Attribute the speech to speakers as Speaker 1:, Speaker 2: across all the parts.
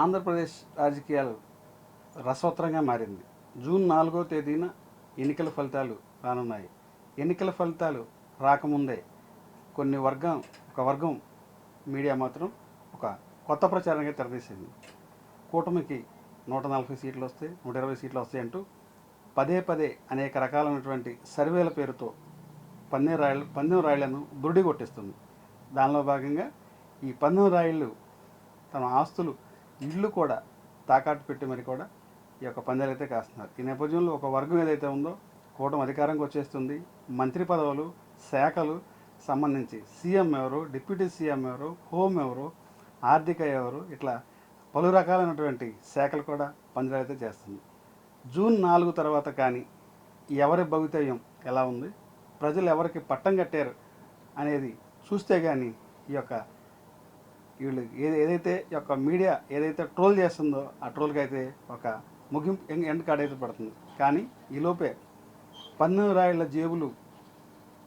Speaker 1: ఆంధ్రప్రదేశ్ రాజకీయాలు రసవత్తరంగా మారింది. జూన్ నాలుగో తేదీన ఎన్నికల ఫలితాలు రానున్నాయి. ఎన్నికల ఫలితాలు రాకముందే కొన్ని వర్గం ఒక వర్గం మీడియా మాత్రం ఒక కొత్త ప్రచారంగా తెరదీసింది కూటమికి నూట నలభై సీట్లు వస్తాయి నూట ఇరవై సీట్లు వస్తాయి అంటూ పదే పదే అనేక రకాలైనటువంటి సర్వేల పేరుతో పందెం రాయలు పందెం రాయలను బురుడి కొట్టిస్తుంది దానిలో భాగంగా ఈ పందెం రాయిళ్ళు తమ ఆస్తులు ఇల్లు కూడా తాకట్టు పెట్టి మరి కూడా ఈ యొక్క పందాలు అయితే కాస్తున్నారు. ఈ నేపథ్యంలో ఒక వర్గం ఏదైతే ఉందో కూటమి అధికారంకి వచ్చేస్తుంది. మంత్రి పదవులు శాఖలు సంబంధించి సీఎం ఎవరు డిప్యూటీ సీఎం ఎవరు హోమ్ ఎవరు ఆర్థిక ఎవరు ఇట్లా పలు రకాలైనటువంటి శాఖలు కూడా పందాలు అయితే చేస్తుంది. జూన్ నాలుగు తర్వాత కానీ ఎవరి భవితవ్యం ఎలా ఉంది? ప్రజలు ఎవరికి పట్టం కట్టారు అనేది చూస్తే కానీ ఈ యొక్క వీళ్ళు ఏది ఏదైతే యొక్క మీడియా ఏదైతే ట్రోల్ చేస్తుందో ఆ ట్రోల్కి అయితే ఒక ముగింపు ఎండ్- ఎండ్ కార్డ్ అయితే పడుతుంది. కానీ ఈలోపే పన్ను రాయిళ్ళ జేబులు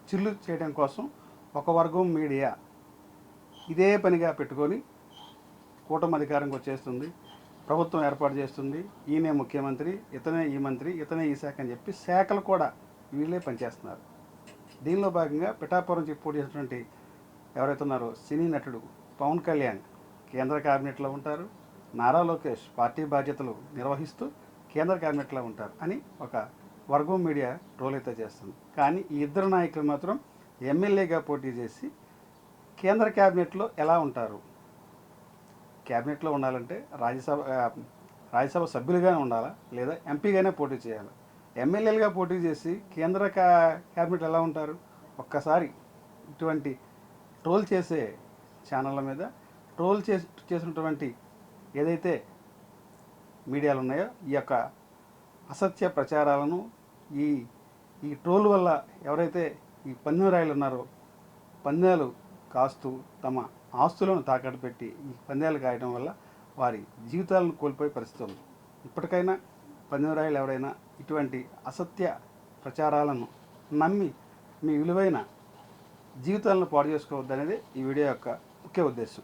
Speaker 1: చిల్లు చేయడం కోసం ఒక వర్గం మీడియా ఇదే పనిగా పెట్టుకొని కూటమి అధికారంకి వచ్చేస్తుంది. ప్రభుత్వం ఏర్పాటు చేస్తుంది. ఈయనే ముఖ్యమంత్రి ఇతనే ఈ మంత్రి ఇతనే ఈ శాఖ అని చెప్పి శాఖలు కూడా వీళ్ళే పనిచేస్తున్నారు. దీనిలో భాగంగా పిఠాపురం చెప్పి పోటీ చేసినటువంటి ఎవరైతే ఉన్నారో సినీ నటుడు పవన్ కళ్యాణ్ కేంద్ర క్యాబినెట్లో ఉంటారు. నారా లోకేష్ పార్టీ బాధ్యతలు నిర్వహిస్తూ కేంద్ర క్యాబినెట్లో ఉంటారు అని ఒక వర్గం మీడియా రోల్ అయితే చేస్తుంది. కానీ ఈ ఇద్దరు నాయకులు మాత్రం ఎమ్మెల్యేగా పోటీ చేసి కేంద్ర క్యాబినెట్లో ఎలా ఉంటారు? క్యాబినెట్లో ఉండాలంటే రాజ్యసభ రాజ్యసభ సభ్యులుగానే ఉండాలా? లేదా ఎంపీగానే పోటీ చేయాలి? ఎమ్మెల్యేలుగా పోటీ చేసి కేంద్ర క్యాబినెట్ ఎలా ఉంటారు? ఒక్కసారి ఇటువంటి ట్రోల్ చేసే ఛానళ్ళ మీద ట్రోల్ చేసి చేసినటువంటి ఏదైతే మీడియాలు ఉన్నాయో ఈ యొక్క అసత్య ప్రచారాలను ఈ ఈ ట్రోల్ వల్ల ఎవరైతే ఈ పందెం రాయలు ఉన్నారో పందాలు కాస్తూ తమ ఆస్తులను తాకట్టు పెట్టి ఈ పందాలు కాయడం వల్ల వారి జీవితాలను కోల్పోయే పరిస్థితి ఉంది. ఇప్పటికైనా పందెం రాయలు ఎవరైనా ఇటువంటి అసత్య ప్రచారాలను నమ్మి మీ విలువైన జీవితాలను పాడు చేసుకోవద్దనేది ఈ వీడియో యొక్క o que eu desço?